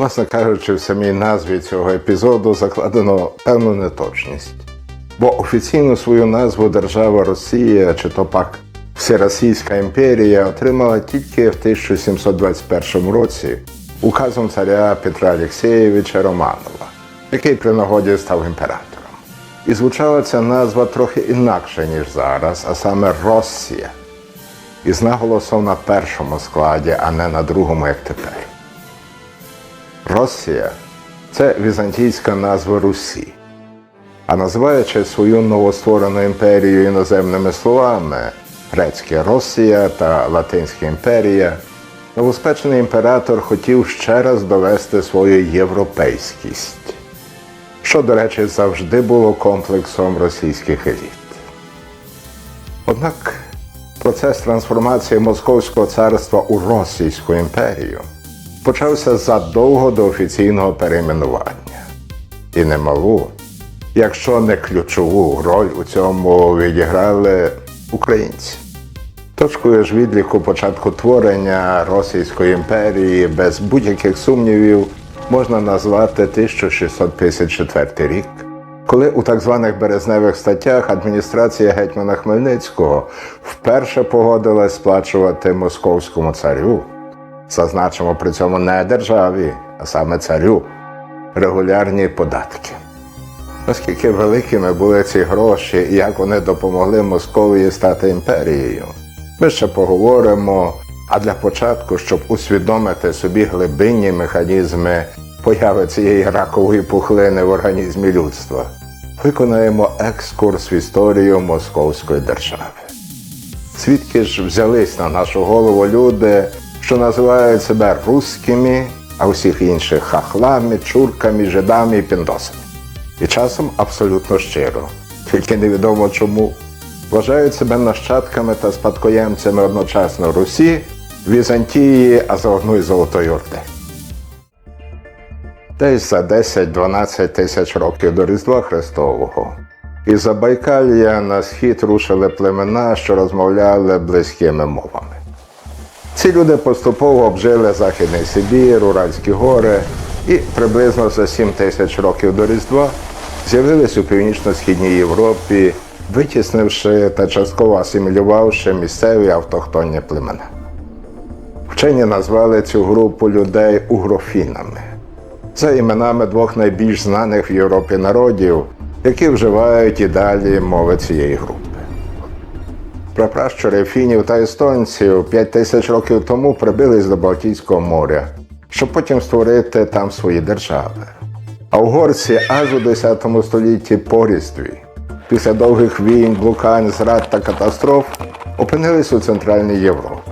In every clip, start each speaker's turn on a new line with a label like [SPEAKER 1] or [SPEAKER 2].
[SPEAKER 1] Власне кажучи, в самій назві цього епізоду закладено певну неточність. Бо офіційну свою назву держава Росія чи то пак Всеросійська імперія отримала тільки в 1721 році указом царя Петра Алєксєєвича Романова, який при нагоді став імператором. І звучала ця назва трохи інакше, ніж зараз, а саме Росія. Із наголосом на першому складі, а не на другому, як тепер. Росія це візантійська назва Русі. А називаючи свою новостворену імперію іноземними словами грецьке Росія та Латинська імперія, новоспечений імператор хотів ще раз довести свою європейськість, що, до речі, завжди було комплексом російських еліт. Однак процес трансформації Московського царства у Російську імперію почався задовго до офіційного перейменування. І немалу, якщо не ключову роль у цьому відіграли українці. Точкою ж відліку початку творення Російської імперії без будь-яких сумнівів можна назвати 1654 рік, коли у так званих березневих статтях адміністрація гетьмана Хмельницького вперше погодилась сплачувати московському царю, зазначимо при цьому не державі, а саме царю, регулярні податки. Наскільки великими були ці гроші і як вони допомогли Московії стати імперією, ми ще поговоримо. А для початку, щоб усвідомити собі глибинні механізми появи цієї ракової пухлини в організмі людства, виконаємо екскурс в історію Московської держави. Звідки ж взялись на нашу голову люди, що називають себе русскими, а усіх інших хахлами, чурками, жидами і піндосами. І часом абсолютно щиро, тільки невідомо чому. Вважають себе нащадками та спадкоємцями одночасно Русі, Візантії, а заодно й Золотої Орди. Десь за 10-12 тисяч років до Різдва Христового із Забайкалія на схід рушили племена, що розмовляли близькими мовами. Ці люди поступово обжили Західний Сибір, Уральські гори і приблизно за 7 тисяч років до Різдва з'явились у північно-східній Європі, витіснивши та частково асимілювавши місцеві автохтонні племена. Вчені назвали цю групу людей угрофінами за іменами двох найбільш знаних в Європі народів, які вживають і далі мови цієї групи. Прапращури фінів та естонців 5 тисяч років тому прибились до Балтійського моря, щоб потім створити там свої держави. А угорці аж у 10 столітті по різдві, після довгих війн, блукань, зрад та катастроф, опинились у Центральній Європі.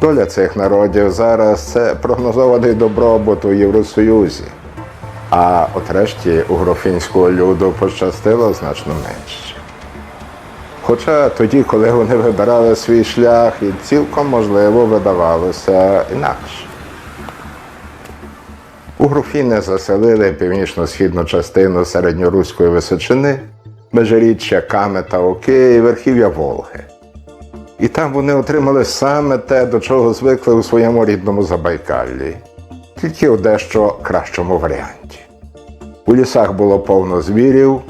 [SPEAKER 1] Доля цих народів зараз це прогнозований добробут у Євросоюзі. А от решті угрофінського люду пощастило значно менше. Хоча тоді, коли вони вибирали свій шлях, і цілком можливо видавалося інакше. Угрофіни заселили північно-східну частину середньоруської височини, межиріччя Ками та Оки і верхів'я Волги. І там вони отримали саме те, до чого звикли у своєму рідному Забайкаллі, тільки у дещо кращому варіанті. У лісах було повно звірів,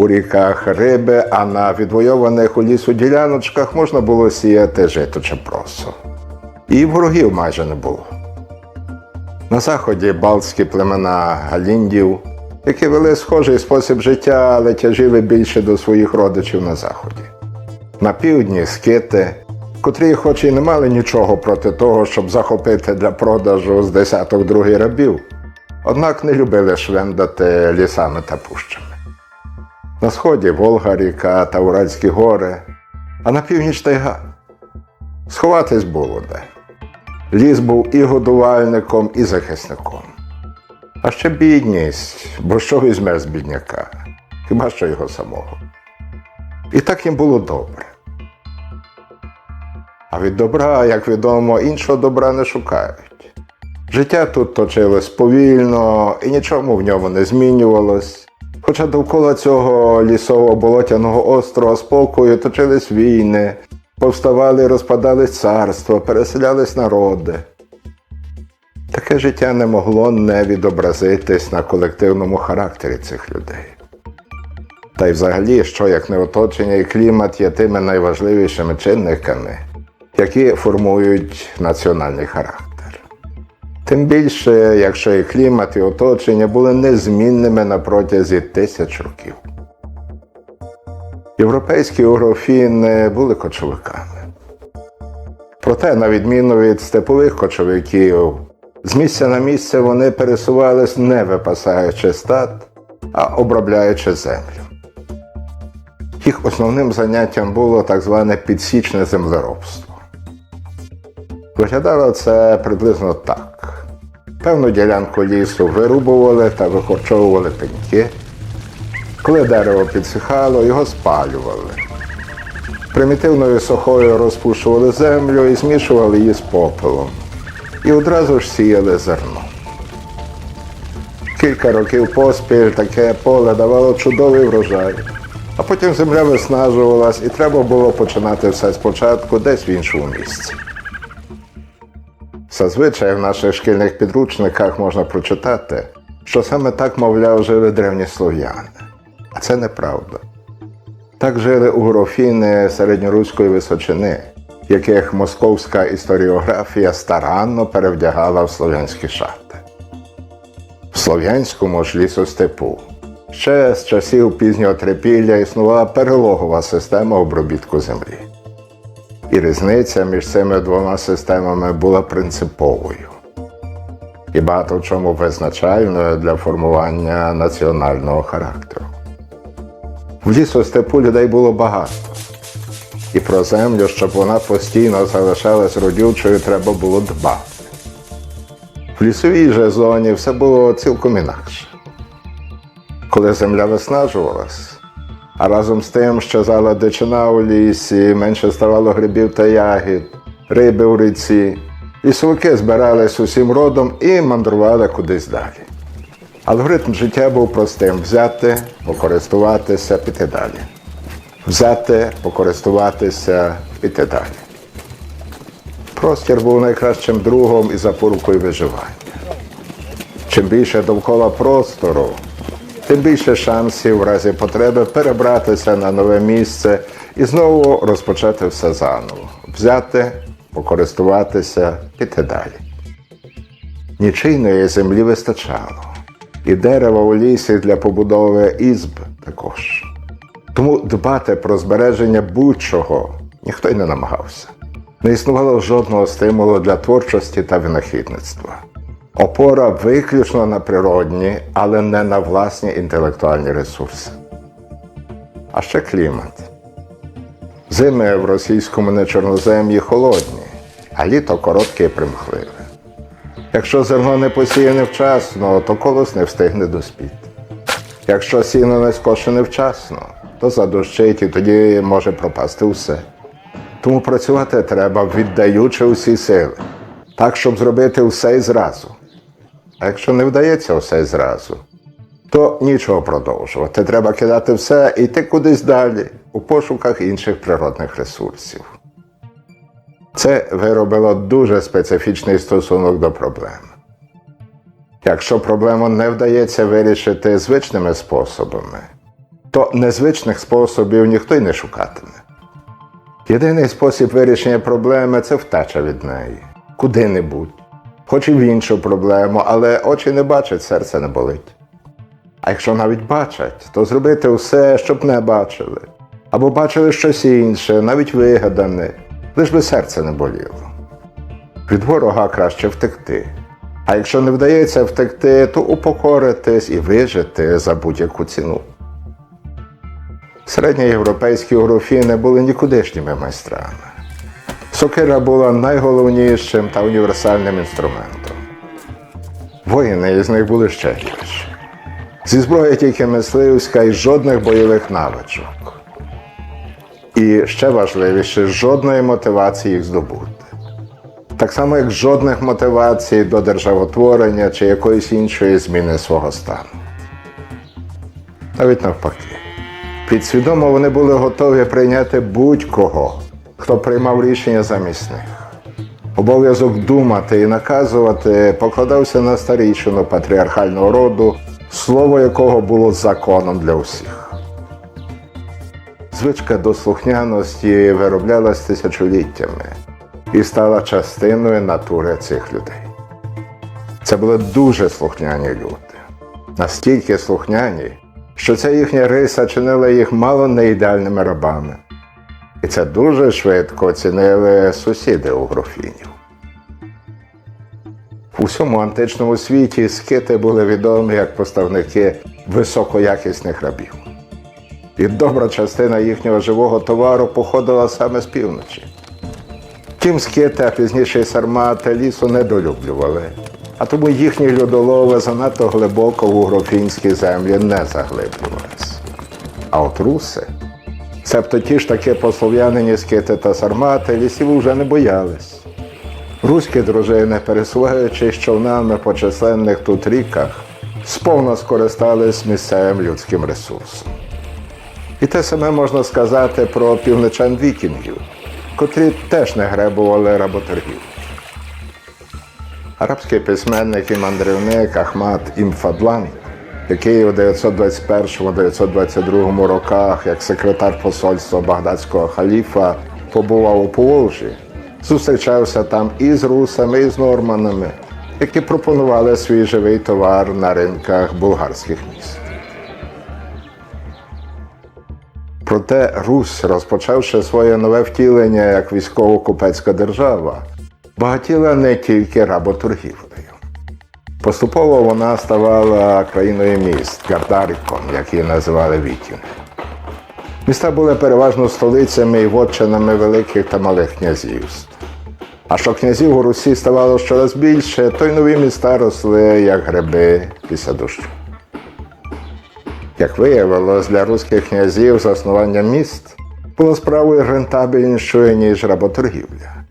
[SPEAKER 1] у ріках риби, а на відвойованих у лісу діляночках можна було сіяти жито чи просо. І ворогів майже не було. На заході балтські племена галіндів, які вели схожий спосіб життя, але тяжіли більше до своїх родичів на заході. На півдні скити, котрі, хоч і не мали нічого проти того, щоб захопити для продажу з десяток другий рабів, однак не любили швендати лісами та пущами. На сході Волга ріка та Уральські гори, а на північ тайга. Сховатись було де. Ліс був і годувальником, і захисником. А ще бідність, бо що візьмеш з бідняка? Хіба що його самого? І так їм було добре. А від добра, як відомо, іншого добра не шукають. Життя тут точилось повільно і нічому в ньому не змінювалось. Хоча довкола цього лісово болотяного острова спокою точились війни, повставали розпадались царства, переселялись народи. Таке життя не могло не відобразитись на колективному характері цих людей. Та й взагалі, що як не оточення і клімат є тими найважливішими чинниками, які формують національний характер. Тим більше, якщо і клімат, і оточення були незмінними на протязі тисяч років. Європейські угрофіни були кочовиками. Проте, на відміну від степових кочовиків, з місця на місце вони пересувались не випасаючи стад, а обробляючи землю. Їх основним заняттям було так зване підсічне землеробство. Виглядало це приблизно так: певну ділянку лісу вирубували та викорчовували пеньки. Коли дерево підсихало, його спалювали. Примітивною сухою розпушували землю і змішували її з попелом. І одразу ж сіяли зерно. Кілька років поспіль таке поле давало чудовий врожай, а потім земля виснажувалась і треба було починати все спочатку десь в іншому місці. Зазвичай в наших шкільних підручниках можна прочитати, що саме так, мовляв, жили древні слов'яни. А це неправда. Так жили угрофіни середньоруської височини, яких московська історіографія старанно перевдягала в слов'янські шати. В слов'янському ж лісостепу ще з часів пізнього трипілля існувала перелогова система обробітку землі. І різниця між цими двома системами була принциповою і багато в чому визначальною для формування національного характеру. В лісостепу людей було багато, і про землю, щоб вона постійно залишалась родючою, треба було дбати. В лісовій же зоні все було цілком інакше. Коли земля виснажувалась, а разом з тим щезала дичина у лісі, менше ставало грибів та ягід, риби у ріці, лісовики збирались усім родом і мандрували кудись далі. Алгоритм життя був простим: взяти, покористуватися, піти далі. Взяти, покористуватися, піти далі. Простір був найкращим другом і запорукою виживання. Чим більше довкола простору, тим більше шансів в разі потреби перебратися на нове місце і знову розпочати все заново. Взяти, покористуватися, піти далі. Нічийної землі вистачало, і дерева у лісі для побудови ізб також. Тому дбати про збереження будь-чого ніхто й не намагався. Не існувало жодного стимулу для творчості та винахідництва. Опора виключно на природні, але не на власні інтелектуальні ресурси. А ще клімат. Зими в російському нечорнозем'ї холодні, а літо коротке і примхливе. Якщо зерно не посіяне вчасно, то колос не встигне доспіти. Якщо сіно не скошене вчасно, то задощить і тоді може пропасти все. Тому працювати треба, віддаючи усі сили, так, щоб зробити все і зразу. А якщо не вдається все зразу, то нічого продовжувати. Треба кидати все і йти кудись далі, у пошуках інших природних ресурсів. Це виробило дуже специфічний стосунок до проблем. Якщо проблему не вдається вирішити звичними способами, то незвичних способів ніхто й не шукатиме. Єдиний спосіб вирішення проблеми це втеча від неї куди-небудь, хоч і в іншу проблему, але очі не бачать, серце не болить. А якщо навіть бачать, то зробити все, щоб не бачили, або бачили щось інше, навіть вигадане, лиш би серце не боліло. Від ворога краще втекти. А якщо не вдається втекти, то упокоритись і вижити за будь-яку ціну. Середньоєвропейські угрофіни були нікудишніми майстрами. Сокира була найголовнішим та універсальним інструментом. Воїни із них були ще гірші. Зі зброї тільки мисливська і жодних бойових навичок. І ще важливіше, жодної мотивації їх здобути. Так само, як жодних мотивацій до державотворення чи якоїсь іншої зміни свого стану. Навіть навпаки. Підсвідомо вони були готові прийняти будь-кого, хто приймав рішення замість них. Обов'язок думати і наказувати покладався на старійшину патріархального роду, слово якого було законом для усіх. Звичка до слухняності вироблялась тисячоліттями і стала частиною натури цих людей. Це були дуже слухняні люди, настільки слухняні, що ця їхня риса чинила їх мало не ідеальними рабами. І це дуже швидко оцінили сусіди угрофінів. У всьому античному світі скити були відомі як поставники високоякісних рабів. І добра частина їхнього живого товару походила саме з півночі. Втім, скити, а пізніше й сармати лісу недолюблювали, а тому їхні льодолови занадто глибоко в угрофінські землі не заглиблювались. А от руси, себто ті ж таки послов'янені скити та сармати, лісів уже не боялись. Руські дружини, пересуваючись човнами по численних тут ріках, сповна скористались місцевим людським ресурсом. І те саме можна сказати про півничан вікінгів, котрі теж не гребували работоргів. Арабський письменник і мандрівник Ахмад Імфадлан, який у 921-922 роках як секретар посольства багдадського халіфа побував у Поволжі, зустрічався там і з русами, і з норманами, які пропонували свій живий товар на ринках булгарських міст. Проте Русь, розпочавши своє нове втілення як військово-купецька держава, багатіла не тільки работоргівлею. Поступово вона ставала країною міст, Гардариком, як її називали вікінги. Міста були переважно столицями і вотчинами великих та малих князівств. А що князів у Русі ставало щораз більше, то й нові міста росли, як гриби після дощу. Як виявилось, для руських князів заснування міст було справою рентабельнішою, ніж работоргівля.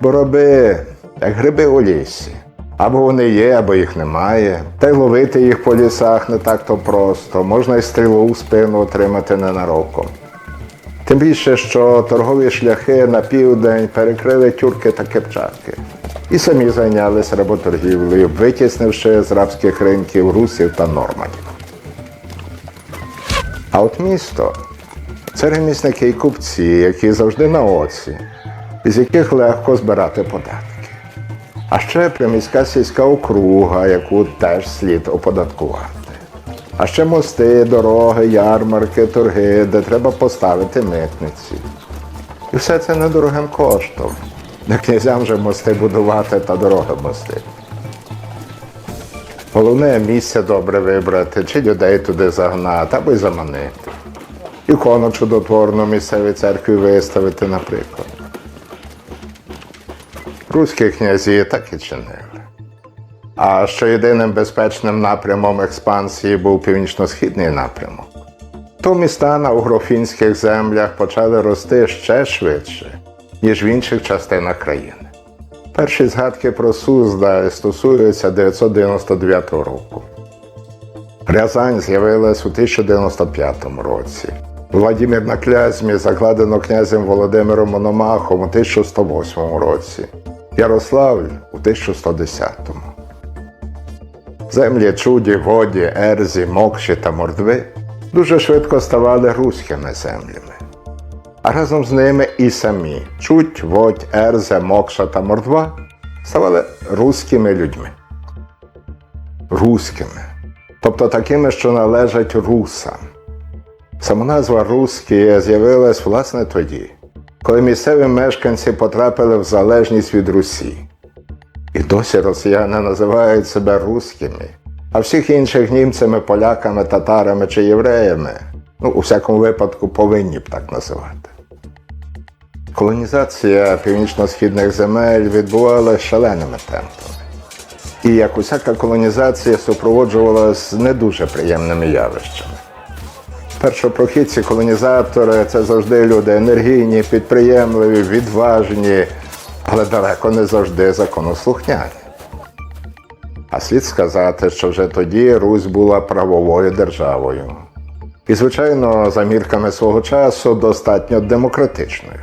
[SPEAKER 1] Бо роби, як гриби у лісі. Або вони є, або їх немає. Та й ловити їх по лісах не так то просто, можна й стрілу в спину отримати ненароком. Тим більше, що торгові шляхи на південь перекрили тюрки та кипчаки і самі зайнялися работоргівлею, витіснивши з рабських ринків русів та норманів. А от місто це ремісники і купці, які завжди на оці, з яких легко збирати податки. А ще приміська сільська округа, яку теж слід оподаткувати. А ще мости, дороги, ярмарки, торги, де треба поставити митниці. І все це недорогим коштом. Не князям же мости будувати та дороги мости. Головне місце добре вибрати, чи людей туди загнати, або й заманити. Ікону чудотворну місцевій церкві виставити, наприклад. Руські князі так і чинили. А що єдиним безпечним напрямом експансії був північно-східний напрямок, то міста на угрофінських землях почали рости ще швидше, ніж в інших частинах країни. Перші згадки про Суздаль стосуються 999 року. Рязань з'явилась у 1095 році. Владимир на Клязьмі закладено князем Володимиром Мономахом у 1108 році. Ярославль у 1110-му. Землі Чуді, Годі, Ерзі, Мокші та Мордви дуже швидко ставали руськими землями. А разом з ними і самі Чуть, Водь, Ерзе, Мокша та Мордва ставали руськими людьми. Руськими. Тобто такими, що належать русам. Самоназва Руські з'явилась власне тоді, коли місцеві мешканці потрапили в залежність від Русі. І досі росіяни називають себе руськими, а всіх інших німцями, поляками, татарами чи євреями, ну, у всякому випадку, повинні б так називати. Колонізація північно-східних земель відбувалася шаленими темпами. І як усяка колонізація супроводжувалась не дуже приємними явищами. Першопрохідці колонізатори це завжди люди енергійні, підприємливі, відважні, але далеко не завжди законослухняні. А слід сказати, що вже тоді Русь була правовою державою. І, звичайно, за мірками свого часу достатньо демократичною.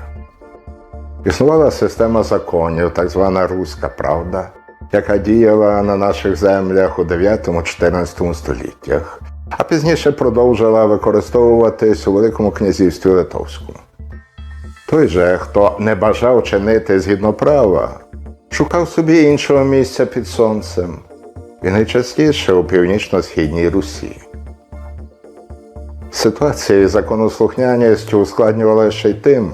[SPEAKER 1] Існувала система законів, так звана Руська правда, яка діяла на наших землях у 9-14 століттях, а пізніше продовжила використовуватись у Великому князівстві Литовському. Той же, хто не бажав чинити згідно права, шукав собі іншого місця під сонцем, і найчастіше у північно-східній Русі. Ситуація із законослухняністю ускладнювала ще й тим,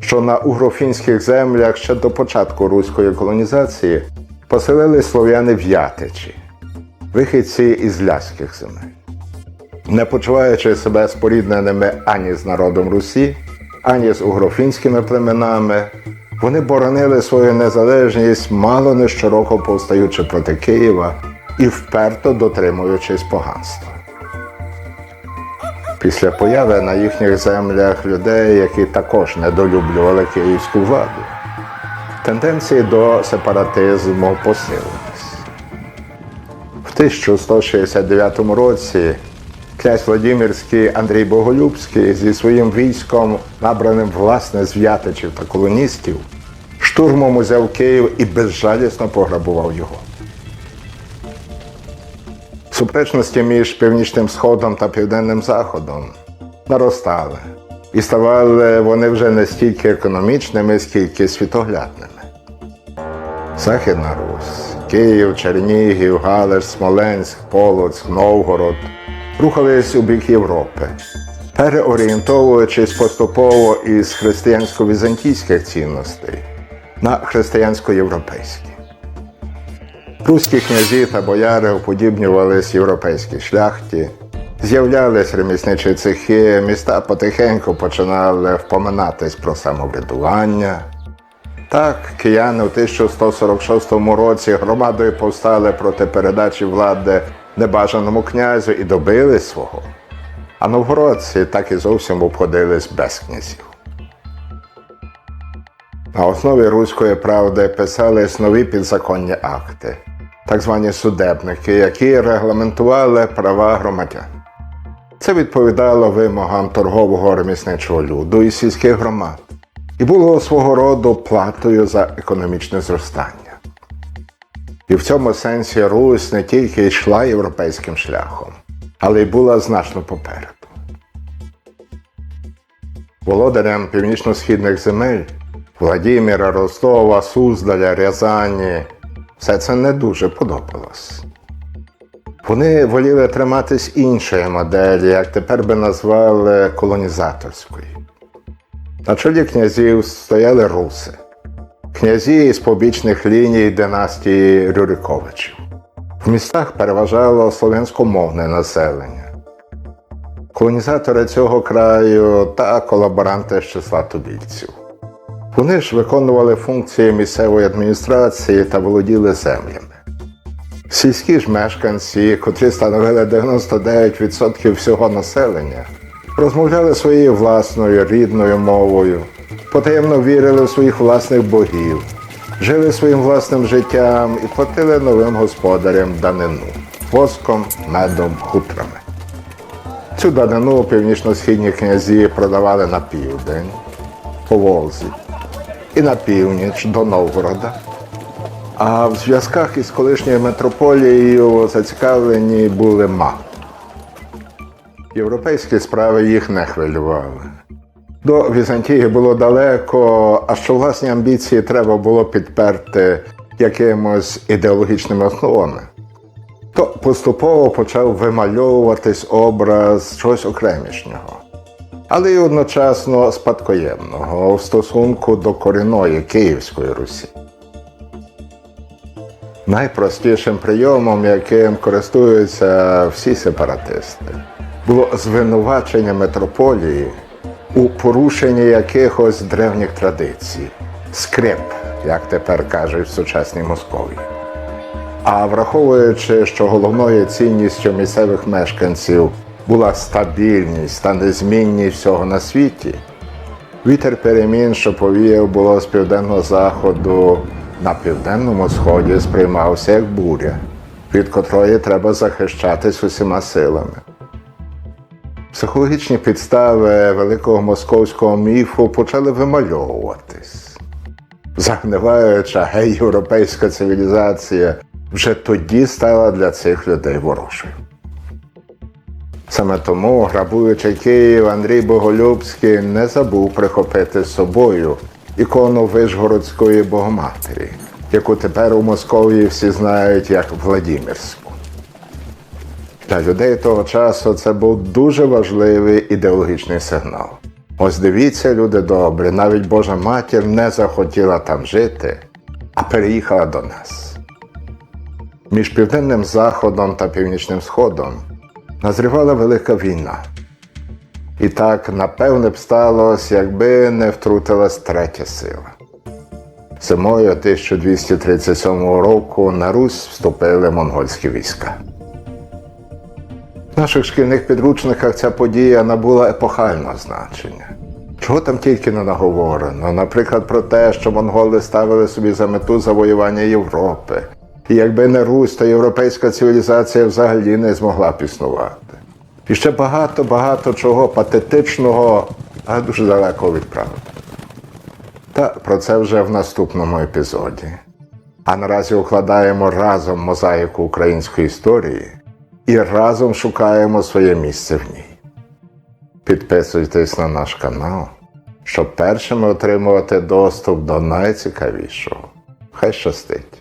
[SPEAKER 1] що на угрофінських землях ще до початку руської колонізації поселили слов'яни в'ятичі, вихідці із ляських земель. Не почуваючи себе спорідненими ані з народом Русі, ані з угрофінськими племенами, вони боронили свою незалежність, мало не щороку повстаючи проти Києва і вперто дотримуючись поганства. Після появи на їхніх землях людей, які також недолюблювали київську владу, тенденції до сепаратизму посилились. В 1169 році князь Владимирський Андрій Боголюбський зі своїм військом, набраним власне з в'ятичів та колоністів, штурмом узяв Київ і безжалісно пограбував його. Суперечності між північним сходом та південним заходом наростали, і ставали вони вже не стільки економічними, скільки світоглядними. Західна Русь, Київ, Чернігів, Галич, Смоленськ, Полоцьк, Новгород рухались у бік Європи, переорієнтовуючись поступово із християнсько-візантійських цінностей на християнсько-європейські. Руські князі та бояри уподібнювались європейській шляхті, з'являлись ремісничі цехи, міста потихеньку починали впоминатись про самоврядування. Так, кияни у 1146 році громадою повстали проти передачі влади небажаному князю і добились свого. А новгородці так і зовсім обходились без князів. На основі руської правди писались нові підзаконні акти, так звані судебники, які регламентували права громадян. Це відповідало вимогам торгового ремісничого люду і сільських громад і було свого роду платою за економічне зростання. І в цьому сенсі Русь не тільки йшла європейським шляхом, але й була значно попереду. Володарям північно-східних земель Владіміра, Ростова, Суздаля, Рязані все це не дуже подобалось. Вони воліли триматись іншої моделі, як тепер би назвали колонізаторської. На чолі князів стояли руси, князі із побічних ліній династії Рюриковичів. В містах переважало слов'янськомовне населення. Колонізатори цього краю та колаборанти з числа тубільців. Вони ж виконували функції місцевої адміністрації та володіли землями. Сільські ж мешканці, котрі становили 99% всього населення, розмовляли своєю власною рідною мовою, потаємно вірили в своїх власних богів, жили своїм власним життям і платили новим господарям данину воском, медом, хутрами. Цю данину північно-східні князі продавали на південь, по Волзі, і на північ до Новгорода. А в зв'язках із колишньою метрополією зацікавлені були мало. Європейські справи їх не хвилювали. До Візантії було далеко, а що власні амбіції треба було підперти якимось ідеологічними основами. То поступово почав вимальовуватись образ чогось окремішнього, але й одночасно спадкоємного в стосунку до корінної Київської Русі. Найпростішим прийомом, яким користуються всі сепаратисти, було звинувачення метрополії у порушенні якихось древніх традицій, скрип, як тепер кажуть в сучасній Московії. А враховуючи, що головною цінністю місцевих мешканців була стабільність та незмінність всього на світі, вітер перемін, що повіяв було з південного заходу на південному сході, сприймався як буря, від котрої треба захищатись усіма силами. Психологічні підстави великого московського міфу почали вимальовуватись. Загниваюча гей європейська цивілізація вже тоді стала для цих людей ворожою. Саме тому, грабуючи Київ, Андрій Боголюбський не забув прихопити з собою ікону Вишгородської Богоматері, яку тепер у Московії всі знають як Владимирську. Для людей того часу це був дуже важливий ідеологічний сигнал. Ось дивіться, люди добрі, навіть Божа матір не захотіла там жити, а переїхала до нас. Між південним заходом та північним сходом назрівала велика війна. І так, напевне б сталося, якби не втрутилась третя сила. Зимою 1237 року на Русь вступили монгольські війська. В наших шкільних підручниках ця подія набула епохального значення. Чого там тільки не наговорено? Наприклад, про те, що монголи ставили собі за мету завоювання Європи. І якби не Русь, то європейська цивілізація взагалі не змогла б існувати. І ще багато-багато чого патетичного, але дуже далеко від правди. Та про це вже в наступному епізоді. А наразі укладаємо разом мозаїку української історії і разом шукаємо своє місце в ній. Підписуйтесь на наш канал, щоб першими отримувати доступ до найцікавішого. Хай щастить!